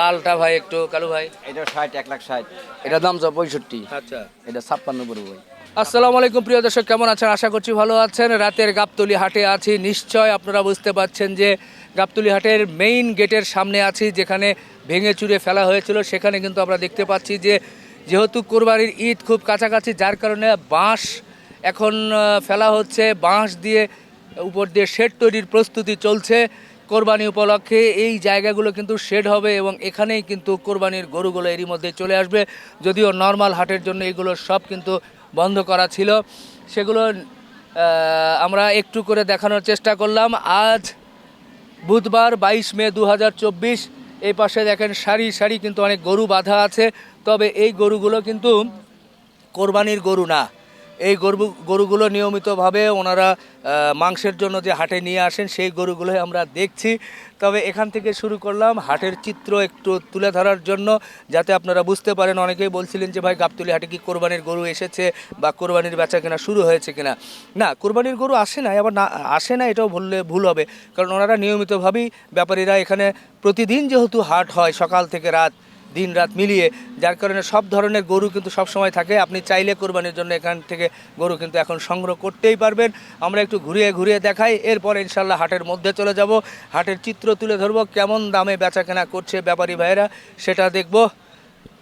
লালটা ভাই একটু কালু ভাই? এটা ষাট এক লাখ ষাট। এটার দাম যা পঁয়ষট্টি। আচ্ছা। এটা ছাপ্পান্ন পড়বে ভাই আসসালামু আলাইকুম প্রিয় দর্শক কেমন আছেন? আশা করছি ভালো আছেন। রাতের গাবতলি হাটে আছি। নিশ্চয় আপনারা বুঝতে পারছেন যে গাবতলি হাটের মেইন গেটের সামনে আছি যেখানে ভেঙে চুরে ফেলা হয়েছিল। সেখানে কিন্তু আমরা দেখতে পাচ্ছি যে যেহেতু কোরবানির ঈদ খুব কাছাকাছি যার কারণে বাঁশ এখন ফেলা হচ্ছে। বাঁশ দিয়ে উপর দিয়ে শেড তৈরির প্রস্তুতি চলছে। কোরবানি উপলক্ষে এই জায়গাগুলো কিন্তু শেড হবে এবং এখানেই কিন্তু কোরবানির গরুগুলো এরই মধ্যে চলে আসবে। যদিও নর্মাল হাটের জন্য এগুলো সব কিন্তু বন্ধ করা ছিল। সেগুলো আমরা একটু করে দেখানোর চেষ্টা করলাম। আজ বুধবার বাইশ মে দু এই পাশে দেখেন সারি সারি কিন্তু অনেক গরু বাঁধা আছে। তবে এই গরুগুলো কিন্তু কোরবানির গরু না। এই গরু, গরুগুলো নিয়মিতভাবে ওনারা মাংসের জন্য যে হাটে নিয়ে আসেন, সেই গরুগুলোই আমরা দেখছি। তবে এখান থেকে শুরু করলাম হাটের চিত্র একটু তুলে ধরার জন্য, যাতে আপনারা বুঝতে পারেন। অনেকেই বলছিলেন যে, ভাই, গাবতলি হাটে কি কোরবানির গরু এসেছে বা কোরবানির বেচা কেনা শুরু হয়েছে কিনা? না, কোরবানির গরু আসে না আবার না, আসে না এটাও বললে ভুল হবে। কারণ ওনারা নিয়মিতভাবেই ব্যাপারীরা এখানে প্রতিদিন যেহেতু হাট হয় সকাল থেকে রাত দিন রাত মিলিয়ে, যার কারণে সব ধরনের গরু কিন্তু সব সময় থাকে। আপনি চাইলে কোরবানির জন্য এখান থেকে গরু কিন্তু এখন সংগ্রহ করতেই পারবেন। আমরা একটু ঘুরিয়ে ঘুরিয়ে দেখাই। এরপর ইনশাল্লাহ হাটের মধ্যে চলে যাব। হাটের চিত্র তুলে ধরব, কেমন দামে বেচা কেনা করছে ব্যাপারী ভাইয়েরা, সেটা দেখব।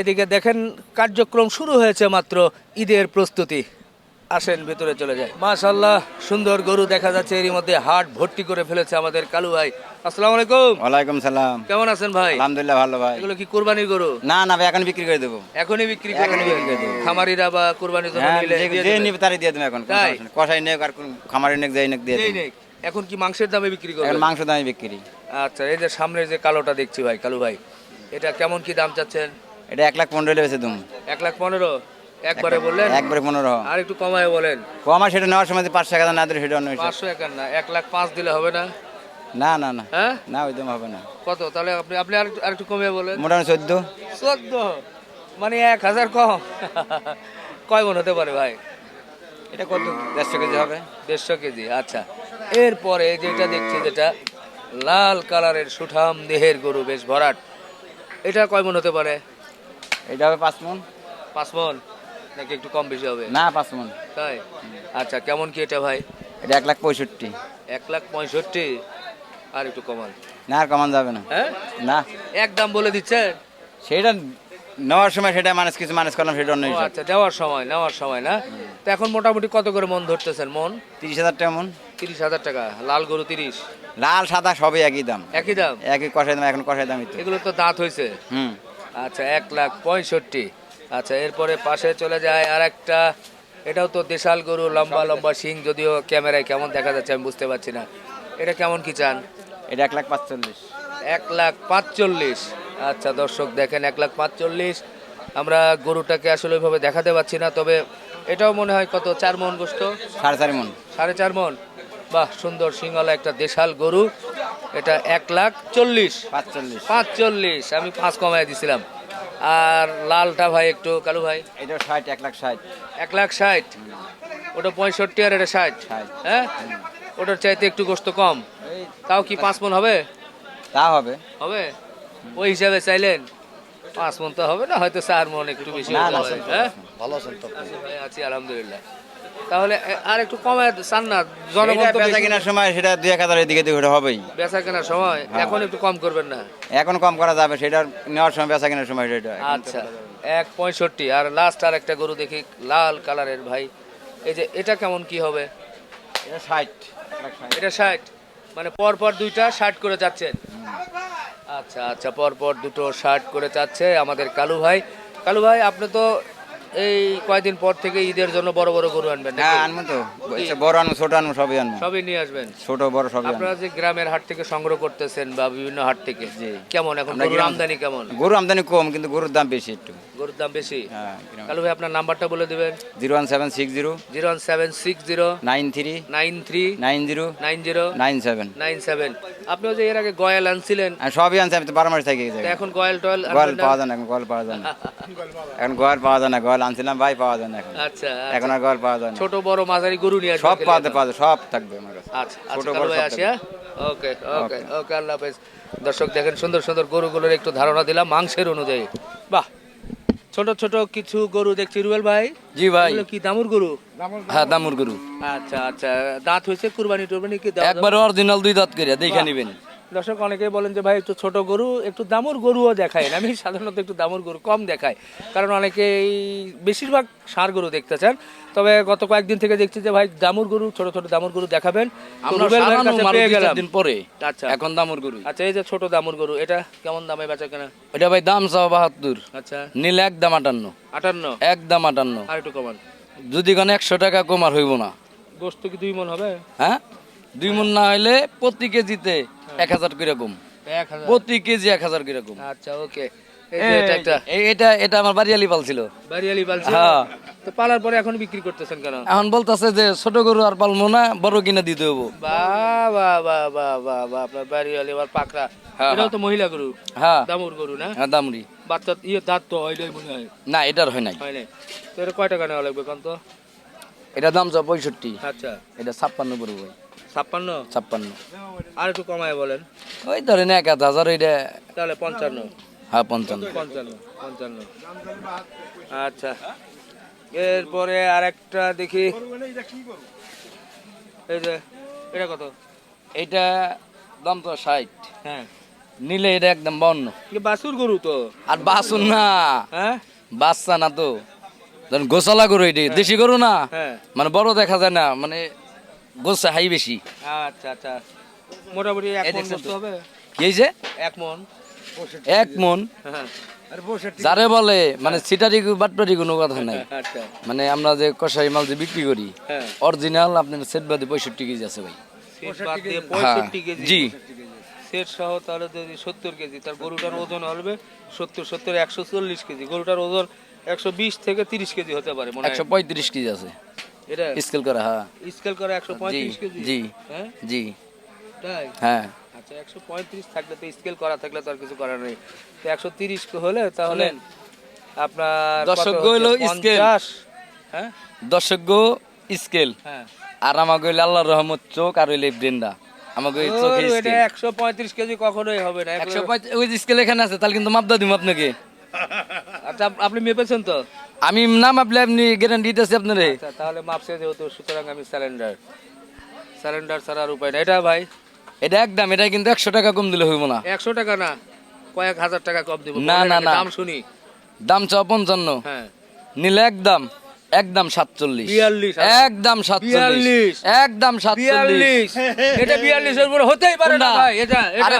এদিকে দেখেন, কার্যক্রম শুরু হয়েছে মাত্র ঈদের প্রস্তুতি। আসেন ভেতরে চলে যায়। মাশাল্লাহ সুন্দর গরু দেখা যাচ্ছে। এরই মধ্যে হাট ভর্তি করে ফেলেছে আমাদের কালু ভাই। আসসালামু আলাইকুম। ওয়ালাইকুম সালাম। কেমন আছেন ভাই? আলহামদুলিল্লাহ ভালো ভাই। এগুলো কি কোরবানির গরু? না না ভাই এখন বিক্রি করে দেবো। এখনই বিক্রি করে এখনই বিক্রি করে দেবো। খামারিরা বা কোরবানির জন্য হ্যাঁ নিলে যে-? নিবে তারই দিয়ে দেবো এখন। কষাই নেক আর খামারি নেক যাই নেক দিয়ে দেবো। এখন কি মাংসের দামে বিক্রি করবেন? মাংস দামে বিক্রি। আচ্ছা এই যে সামনের যে কালোটা দেখছি ভাই কালু ভাই এটা কেমন কি দাম চাচ্ছেন? এটা এক লাখ পনেরো বেছে দুম এক লাখ পনেরো? একবারে বললেন? একবারে পনেরো। আর একটু কমায় বলেন। কমা সেটা নেওয়ার সময় পাঁচশো টাকা না দিলে সেটা অন্য। পাঁচশো একার না এক লাখ পাঁচ দিলে হবে না? না না না। হ্যাঁ? না ওই হবে না। কত? তাহলে আপনি আপনি আর একটু কমিয়ে বলেন। মোটামুটি চোদ্দ। চোদ্দ? মানে এক হাজার কম? কয় মন হতে পারে ভাই? এটা কত? দেড়শো কেজি হবে। দেড়শো কেজি আচ্ছা। এরপরে যেটা দেখছি যেটা লাল কালারের সুঠাম দেহের গরু বেশ ভরাট। এটা কয় মন হতে পারে? এটা হবে পাঁচ মন। পাঁচ মন। নাকি একটু কম বেশি হবে? না পাঁচ মন। তাই? আচ্ছা কেমন কি এটা ভাই? এটা এক লাখ পঁয়ষট্টি। এক লাখ পঁয়ষট্টি? আর একটু কমান। না আর কমান যাবে না। হ্যাঁ? না। এক দাম বলে দিচ্ছে? সেটা নেওয়ার সময় সেটা মানুষ কিছু মানুষ করলাম সেটা অন্য আচ্ছা দেওয়ার সময় নেওয়ার সময় না? তো এখন মোটামুটি কত করে মন ধরতেছেন মন? তিরিশ হাজার টাকা মন। তিরিশ হাজার টাকা। লাল গরু তিরিশ। লাল সাদা সবই একই দাম। একই দাম? একই কষাই দাম এখন কষাই দামই তো। এগুলো তো দাঁত হয়েছে হুম। আচ্ছা এক লাখ পঁয়ষট্টি। আচ্ছা এরপরে পাশে চলে যায় আর একটা এটাও তো দেশাল গরু লম্বা লম্বা শিং যদিও ক্যামেরায় কেমন দেখা যাচ্ছে আমি বুঝতে পারছি না। এটা কেমন কি চান? এটা এক লাখ পাঁচচল্লিশ। এক লাখ পাঁচচল্লিশ। আচ্ছা দর্শক দেখেন এক লাখ পাঁচচল্লিশ। আমরা গরুটাকে আসলে ওইভাবে দেখাতে পাচ্ছি না তবে এটাও মনে হয় কত চার মন গোস্ত? সাড়ে চারি মন। সাড়ে চার মন। বাহ সুন্দর সিংহলা একটা দেশাল গরু। এটা এক লাখ চল্লিশ। পাঁচচল্লিশ। পাঁচচল্লিশ আমি পাঁচ কমায় দিছিলাম। আর লালটা ভাই একটু কালু ভাই? এটা ষাট এক লাখ ষাট। এক লাখ ষাট? ওটা পঁয়ষট্টি আর এটা ষাট। হ্যাঁ? ওটার চাইতে একটু গোস্ত কম। তাও কি পাঁচ মন হবে? তা হবে। হবে? ওই হিসাবে চাইলেন? পাঁচ মন তো হবে না হয়তো চার মন একটু বেশি হ্যাঁ? ভালো আছেন তো। আছি আলহামদুলিল্লাহ। তাহলে আর একটু কমায় চান না জনগণ তো বেচা কেনার সময় সেটা দুই এক হাজার এদিকে দিকে হবেই। বেচা কেনার সময়? হ্যাঁ। এখন একটু কম করবেন না? এখন কম করা যাবে সেটা নেওয়ার সময় বেচা কেনার সময় সেটা আচ্ছা এক পঁয়ষট্টি আর লাস্ট আর একটা গরু দেখি লাল কালারের ভাই। এই যে এটা কেমন কি হবে? এটা ষাট। এটা ষাট? মানে পর পর দুইটা ষাট করে যাচ্ছেন আচ্ছা আচ্ছা পর পর দুটো ষাট করে যাচ্ছে আমাদের কালু ভাই। কালু ভাই আপনি তো এই কয়দিন পর থেকে ঈদের জন্য বড় বড় গরু আনবেন? হ্যাঁ আনব তো। বড় আনব ছোট আনব সবই আনব। সবই নিয়ে আসবেন? ছোট বড় সবই আপনারা যে গ্রামের হাট থেকে সংগ্রহ করতেছেন বা বিভিন্ন হাট থেকে কেমন? এখন গরুর আমদানি কেমন? গরু আমদানি কম কিন্তু গরুর দাম বেশি একটু। গরুর দাম বেশি? হ্যাঁ কালু ভাই আপনার নাম্বারটা বলে দিবেন। Zero one seven six zero zero one seven six zero nine three nine three nine zero nine zero nine seven. Nine seven. আপনিও যে এর আগে গয়াল আনছিলেন? আর সবই আনছে আমি তো বারো মাস থেকে এখন গয়াল টয়াল গোয়াল পাওয়া যায় না এখন গোয়াল পাওয়া যায় না। এখন গোয়াল পাওয়া যায় না গোয়াল আনছিলাম ভাই পাওয়া যায় না এখন। আচ্ছা এখন আর পাওয়া যায় না। ছোট বড় মাঝারি গরু নিয়ে সব পাওয়া যায় সব থাকবে আমার কাছে। আচ্ছা ছোট আচ্ছা বড় আসি থাকবে। হ্যাঁ? ওকে ওকে। ওকে আল্লাহ হাফেজ। দর্শক দেখেন সুন্দর সুন্দর গরুগুলোর একটু ধারণা দিলাম মাংসের অনুযায়ী। বাহ! ছোট ছোট কিছু গরু দেখছি রুবেল ভাই। জি ভাই। কি দামুর গরু? হ্যাঁ দামুর গরু। আচ্ছা আচ্ছা দাঁত হয়েছে কুরবানি টুরবানি কি একবার অরিজিনাল দুই দাঁত করে দেখে নিবেন। দর্শক অনেকেই বলেন যে ভাই একটু ছোট গরু একটু দামুর গরুও দেখায় আমি সাধারণত একটু দামুর গরু কম দেখায় কারণ অনেকেই বেশিরভাগ ষাঁড় গরু দেখতে চান। তবে গত কয়েকদিন থেকে দেখছি যে ভাই দামুর গরু ছোট ছোট দামুর গরু দেখাবেন। দিন পরে আচ্ছা। এখন দামুর গরু। আচ্ছা এই যে ছোট দামুর গরু এটা কেমন দামে বেচা কেনা? এটা ভাই দাম চাও বাহাত্তর। আচ্ছা। নীল একদম আটান্ন। আটান্ন? একদম আটান্ন। আর একটু কমান। যদি কোনো একশো টাকা কমার হইব না। গোস্ত কি দুই মন হবে? হ্যাঁ? দুই মন না হইলে প্রতি কেজিতে এক হাজার কীরকম এক হাজার। প্রতি কেজি এক হাজার আচ্ছা ওকে। এটা একটা এটা এটা আমার বাড়িয়ালি পাল ছিল। বাড়িয়ালি পালছে হ্যাঁ। তো পালার পরে এখন বিক্রি করতেছেন কেন? এখন বলতেছে যে ছোট গরু আর পালবো না বড় কিনে দিতে হব বাহ বাহ বাহ বাহ বাহ বাহ আপনার বাড়িওয়ালি আবার পাকড়া। হ্যাঁ, এটাও তো মহিলা গরু। হ্যাঁ। দামুর গরু না? হ্যাঁ দামরি বাচ্চা ইয়ে দাঁত তো মনে হয়। না এটার হয় নাই। হয় নাই। তো এটা কয় টাকা নেওয়া লাগবে কোন তো? এটা দাম চা পঁয়ষট্টি। আচ্ছা। এটা ছাপ্পান্ন পড়ব ছাপ্পান্ন? ছাপ্পান্ন। আর একটু কমায় বলেন। ওই ধরেন এক হাজার ওইটা তাহলে পঞ্চান্ন। হ্যাঁ পঞ্চান্ন। পঞ্চান্ন পঞ্চান্ন। আচ্ছা। এরপরে আর একটা দেখি। এই যে এটা কত? এইটা দাম তো ষাট। হ্যাঁ। নিলে এটা একদম বাউন্ন। বাসুর গরু তো? আর বাসুন না। হ্যাঁ? বাচ্চা না তো। ধরেন গোসালা গরু এটি দেশি গরু না? হ্যাঁ। মানে বড় দেখা যায় না মানে গোসা হাই বেশি। আচ্ছা আচ্ছা। মোটামুটি এক মন হবে? কি হয়েছে এক মন এক মন হ্যাঁ যারে বলে মানে সিটারি বাটপারি কোনো কথা নাই। আচ্ছা। মানে আমরা যে কষাই মাল যে বিক্রি করি হ্যাঁ। অরিজিনাল আপনার সেট বাদে পঁয়ষট্টি কেজি আছে ভাই। হ্যাঁ 65 কেজি। জি। সেট সহ তাহলে যদি সত্তর কেজি তার গরুটার ওজন হবে সত্তর সত্তর একশো চল্লিশ কেজি। গরুটার ওজন একশো বিশ থেকে তিরিশ কেজি হতে পারে মনে একশো পঁয়ত্রিশ কেজি আছে। এটা স্কেল করা হ্যাঁ। স্কেল করে একশো পঁয়ত্রিশ কেজি? জি হ্যাঁ? জি। তাই? হ্যাঁ। আচ্ছা একশো পঁয়ত্রিশ থাকলে তো স্কেল করা থাকলে তো আর কিছু করার নেই। তো একশো তিরিশ হলে তাহলে আপনার দর্শক scale। 50? হ্যাঁ? দর্শক স্কেল। হ্যাঁ। আর আমাকে হইলে আল্লাহ রহমত চোখ আর হইলে ব্রেন্ডা। আমাকে চোখে স্কেল। একশো পঁয়ত্রিশ কেজি কখনোই হবে না। একশো পঁয়ত্রিশ ওই স্কেল এখানে আছে তাহলে কিন্তু মাপদা দিব আপনাকে আচ্ছা আপনি মেপেছেন তো? আমি নাম আপনি আপনি গ্যারান্টি দিতেছি আপনারে। আচ্ছা তাহলে মাপছে যেহেতু সুতরাং আমি স্যালেন্ডার স্যালেন্ডার ছাড়া আর উপায় না এটা ভাই? এটা একদম এটা কিন্তু একশো টাকা কম দিলে হইব না। একশো টাকা না কয়েক হাজার টাকা কম দিব। না, না, না। দাম শুনি। দাম চাও পঞ্চান্ন। হ্যাঁ। নিলে একদম। একদম সাতচল্লিশ। বিয়াল্লিশ। একদম সাতচল্লিশ। একদম সাতচল্লিশ। এটা বিয়াল্লিশের উপরে হতেই পারে না এটা আরে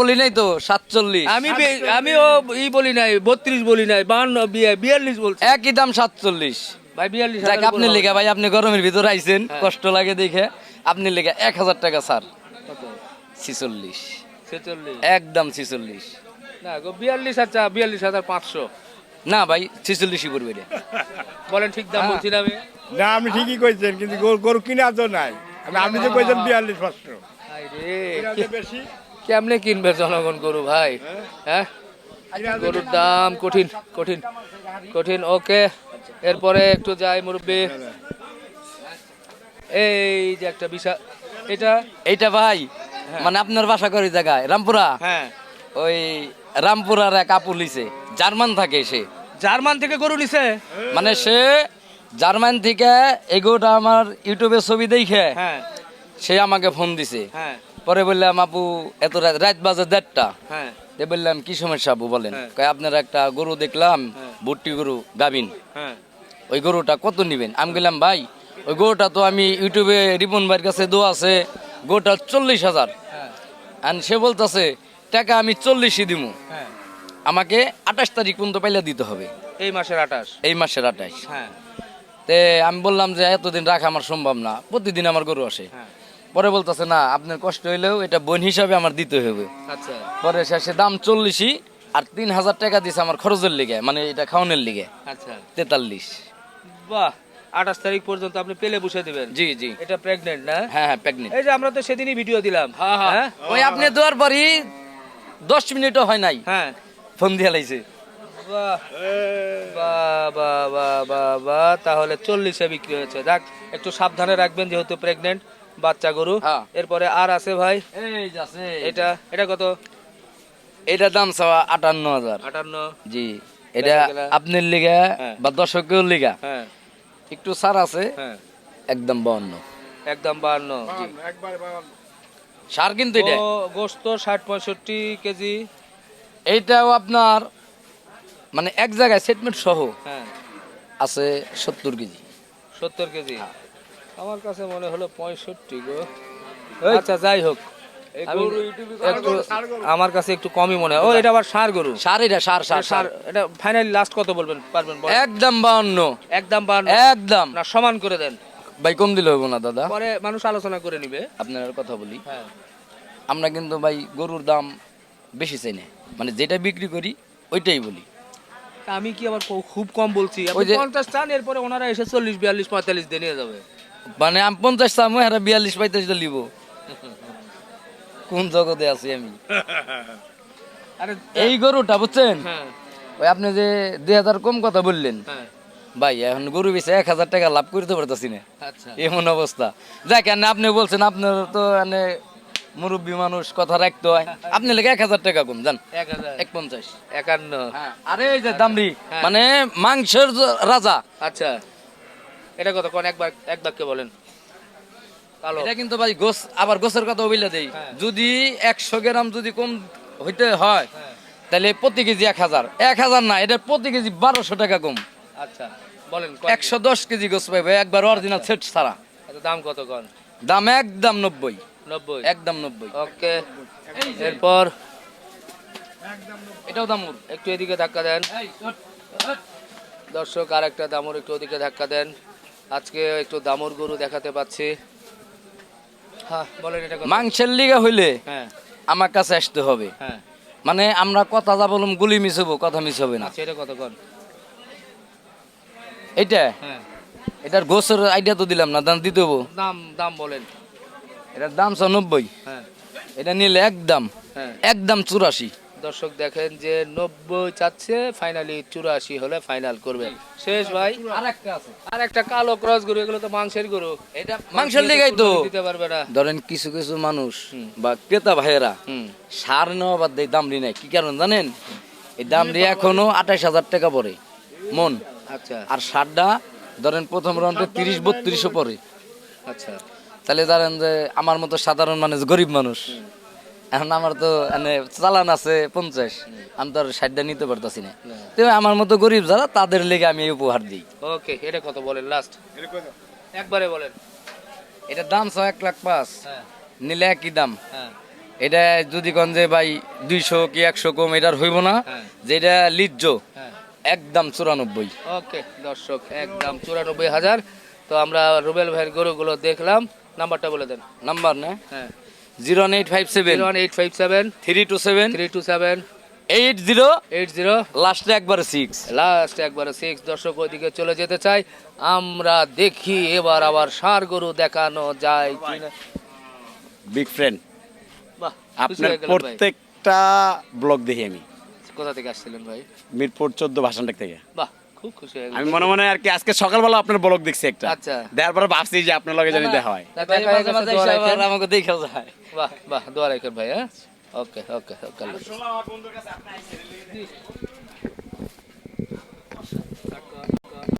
বলি নাই তো সাতচল্লিশ। আমি আমিও ই বলি নাই বত্রিশ বলি নাই বিয়াল্লিশ বলছি। একই দাম সাতচল্লিশ। ভাই বিয়াল্লিশ আপনি লেগে ভাই আপনি গরমের ভিতর আইছেন কষ্ট লাগে দেখে। আপনি লেগে এক হাজার টাকা স্যার। ছিচল্লিশ। একদম ছিচল্লিশ। না গো বিয়াল্লিশ আচ্ছা বিয়াল্লিশ হাজার পাঁচশো। না ভাই ছিচল্লিশই পড়বে এটা বলেন ঠিক দাম বলছি না আমি। না আপনি ঠিকই কইছেন কিন্তু গরু- গরু কিনা তো নাই। আমি- আপনি তো কইছেন বিয়াল্লিশ পাঁচশো। রে, বেশি। কেমনে কিনবে জনগণ গরু ভাই? হ্যাঁ? গরুর দাম কঠিন কঠিন কঠিন। ওকে এরপরে একটু যাই মুরব্বী। এই যে একটা বিশাল এটা? এইটা ভাই মানে আপনার বাসা করি জায়গায় রামপুরা? হ্যাঁ। ওই রামপুরার এক আপু লিছে। জার্মান থাকে সে। জার্মান থেকে গরু নিছে? মানে সে জার্মান থেকে এগোটা আমার ইউটিউবে ছবি দেখে হ্যাঁ। সে আমাকে ফোন দিছে। হ্যাঁ। পরে বললাম আপু এত রাত রাত বাজে দেড়টা। হ্যাঁ। তে বললাম কি সমস্যা আপু বলেন? হ্যাঁ। কয় আপনার একটা গরু দেখলাম হ্যাঁ। ভুট্টি গরু গাবিন হ্যাঁ। ওই গরুটা কত নিবেন? আমি বললাম ভাই ওই গরুটা তো আমি ইউটিউবে রিপন ভাইয়ের কাছে দো আছে গরুটা চল্লিশ হাজার। হ্যাঁ। আর সে বলতেছে টাকা আমি চল্লিশই দিব হ্যাঁ। আমাকে আঠাশ তারিখ পর্যন্ত পাইলে দিতে হবে। এই মাসের আঠাশ? এই মাসের আঠাশ। হ্যাঁ। তে আমি বললাম যে এতদিন রাখা আমার সম্ভব না প্রতিদিন আমার গরু আসে। হ্যাঁ। পরে বলতেছে না আপনার কষ্ট হইলেও এটা বোন হিসাবে আমার দিতে হবে। আচ্ছা। পরে শেষে দাম চল্লিশই আর তিন হাজার টাকা দিছে আমার খরচের লিগে মানে এটা খাওয়ানোর লিগে। আচ্ছা। তেতাল্লিশ। বাহ আঠাশ তারিখ পর্যন্ত আপনি পেলে বসে দিবেন? জি জি। এটা প্রেগনেন্ট না? হ্যাঁ হ্যাঁ প্যাকনিক এই যে আমরা তো সেদিনই ভিডিও দিলাম। হ্যাঁ ওই আপনি দেওয়ার পরই দশ মিনিটও হয় নাই। হ্যাঁ। ফোন দিয়ে লাইছে। বাহ। বাহ বাহ তাহলে চল্লিশে বিক্রি হয়েছে। একটু সাবধানে রাখবেন যেহেতু প্রেগনেন্ট বাচ্চা গরু। হ্যাঁ। এরপরে আর আছে ভাই? এটা এটা কত? এটা দাম চাওয়া আটান্ন হাজার। আটান্ন। জি। এটা আপনার লিগা হ্যাঁ। বা দর্শকের লিগা। হ্যাঁ। একটু সার আছে। একদম বাউন্ন। একদম একবার সার কিন্তু এটা। গোস্ত ষাট পঁয়ষট্টি কেজি। এইটাও আপনার মানে এক জায়গায় সেটমেন্ট সহ হ্যাঁ। আছে সত্তর কেজি। সত্তর কেজি? আমার কাছে মনে হলো পঁয়ষট্টি গো। আচ্ছা যাই হোক। একটু আমার কাছে একটু কমই মনে হয়। ও এটা আবার সার গরু? সার এটা সার সার সার। এটা ফাইনালি লাস্ট কত বলবেন? পারবেন। একদম বাউন্ন একদম বান্ন একদম। না সমান করে দেন। ভাই কম দিলে হইব না দাদা। পরে মানুষ আলোচনা করে নিবে। আপনার কথা বলি। হ্যাঁ। আমরা কিন্তু ভাই গরুর দাম বেশি চাই না। মানে যেটা বিক্রি করি ওইটাই বলি। আমি কি আবার খুব- কম বলছি? পঞ্চাশ চান এরপরে ওনারা এসে চল্লিশ বিয়াল্লিশ পঁয়তাল্লিশ দিয়ে নিয়ে যাবে। মানে আমি পঞ্চাশ চামো এরা বিয়াল্লিশ পঁয়তাল্লিশটা লিব কোন জগতে আছি আমি? আরে এই গরুটা বুঝছেন? হ্যাঁ। ওই আপনি যে দুই হাজার কম কথা বললেন হ্যাঁ। ভাই এখন গরু বেচে এক হাজার টাকা লাভ করতে পারতেছি না। আচ্ছা। এমন অবস্থা। যাই কেন আপনি বলছেন আপনার তো মানে মুরব্বী মানুষ কথা রাখতে হয়। আপনি লেগে এক হাজার টাকা কম জান? এক পঞ্চাশ একান্ন। আরে এই যে দামরি হ্যাঁ। মানে মাংসের রাজা। আচ্ছা। এটা কত কোন একবার এক বাক্যে বলেন। এটা কিন্তু ভাই গোস আবার গোসের কথা বলে দেই। হ্যাঁ। যদি একশো গ্রাম যদি কম হইতে হয় হ্যাঁ। তাহলে প্রতি কেজি এক হাজার। এক হাজার না এটা প্রতি কেজি বারোশো টাকা কম আচ্ছা বলেন একশো দশ কেজি গোস পাইবে একবার অরিজিনাল সেট ছাড়া। আচ্ছা, দাম কত কন? দাম একদম নব্বই। নব্বই? একদম নব্বই। ওকে এরপর? এটাও দামুর। একটু এদিকে ধাক্কা দেন। দর্শক আর একটা দামর একটু ওদিকে ধাক্কা দেন। আজকে একটু দামর গরু দেখাতে পাচ্ছি। হ্যাঁ বলেন এটা মাংসের লিগা হইলে হ্যাঁ। আমার কাছে আসতে হবে। হ্যাঁ। মানে আমরা কথা যা বললাম গুলি মিস হব কথা মিস হবে না। আচ্ছা এটা কত কন। এইটা? হ্যাঁ। এটার গোসের আইডিয়া তো দিলাম না দাম দিতে দাম দাম বলেন। এটার দাম নব্বই। হ্যাঁ। এটা নিলে একদম হ্যাঁ। একদম চুরাশি। দর্শক দেখেন যে নব্বই চাচ্ছে ফাইনালি চুরাশি হলে ফাইনাল করবেন শেষ ভাই। আর একটা কালো ক্রস গরু এগুলো তো মাংসের গরু। এটা মাংসের লিগাই তো। দিতে পারবে না। ধরেন কিছু কিছু মানুষ বা ক্রেতা ভাইয়েরা সার নেওয়া বাদ দেয় দাম নেয় কি কারণ জানেন? এই দাম দিয়ে এখনও আঠাশ হাজার টাকা পড়ে মন। আচ্ছা। আর সারটা ধরেন প্রথম রাউন্ডে তিরিশ বত্রিশও পড়ে। আচ্ছা। তাহলে ধরেন যে আমার মতো সাধারণ মানুষ গরিব মানুষ। এখন আমার তো মানে চালান আছে পঞ্চাশ। আমি তো আর ষাটটা নিতে পারতাছি না। তো আমার মতো গরিব যারা তাদের লেগে আমি এই উপহার দিই। ওকে এটা কত বলেন লাস্ট একবারে বলেন। এটার দাম ছ এক লাখ পাঁচ। হ্যাঁ। নিলে একই দাম। হ্যাঁ। এটা যদি কন যে ভাই দুইশো কি একশো কম এটার হইব না। হ্যাঁ। যেটা লিজ্জ হ্যাঁ। একদম চুরানব্বই। ওকে দর্শক একদম চুরানব্বই হাজার। তো আমরা রুবেল ভাইয়ের গরুগুলো দেখলাম। নাম্বারটা বলে দেন। নাম্বার না? হ্যাঁ। Zero eight five seven. One eight five seven. Three two seven. Three two seven. Eight zero. Eight zero. লাস্টে একবারে সিক্স লাস্ট একবারে সিক্স দর্শক ওইদিকে চলে যেতে চাই। আমরা দেখি এবার আবার ষাঁড় গরু দেখানো যায় বিগ ফ্রেন্ড আপনার। প্রত্যেকটা ব্লগ দেখি আমি। কোথা থেকে আসছিলেন ভাই? মিরপুর চোদ্দ ভাষণটাক থেকে। বাহ খুব খুশি হয়ে আমি মনে মনে আর কি আজকে সকালবেলা আপনার ব্লগ দেখছি একটা। আচ্ছা। দেওয়ার পরে ভাবছি যে আপনার লগে জানি দেখা হয়। হয়ে। আমাকে দেখা যায়। বাহ বাহ দোয়া রাখেন ভাই হ্যাঁ? ওকে ওকে ওকে